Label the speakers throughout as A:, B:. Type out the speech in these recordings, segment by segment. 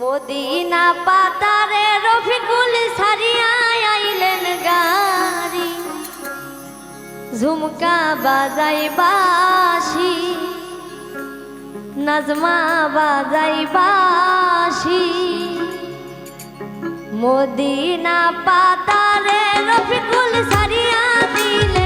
A: Medina পাতারে রফিকুল সারিয়া আইলেন গাড়ি। ঝুমকা বাজাই বাসি নাজমা বাজাই বাসি মদিনা পাতারে রফিকুল সারিয়া দিলেন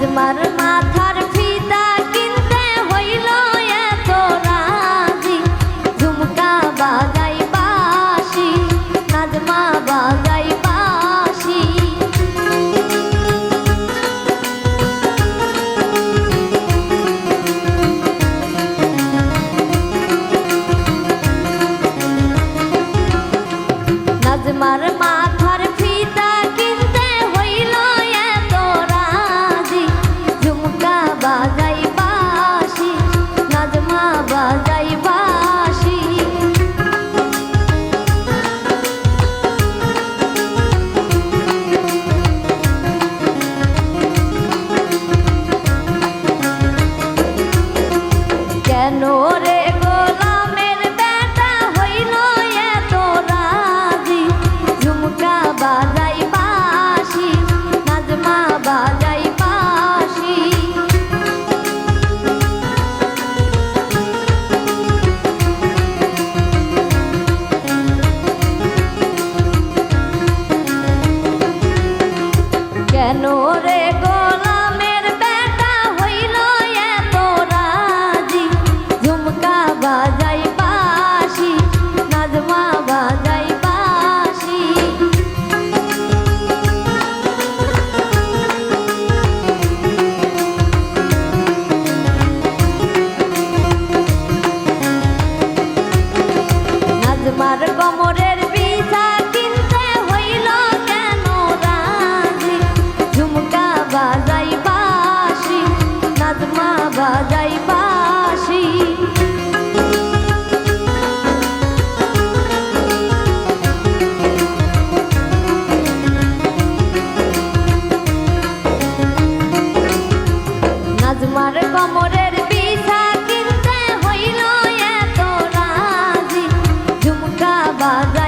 A: তোমার মাথার ফিতা কিনতে হইল এত রাজি। ঝুমকা বাজাই বাসি নাজমা বাজাই আজমার মাথার ফিতা কিনতে হইল এত রাজি। ঝুমকা বাজাই বাসি নাজমা বাজাই বাসি কেন রে вода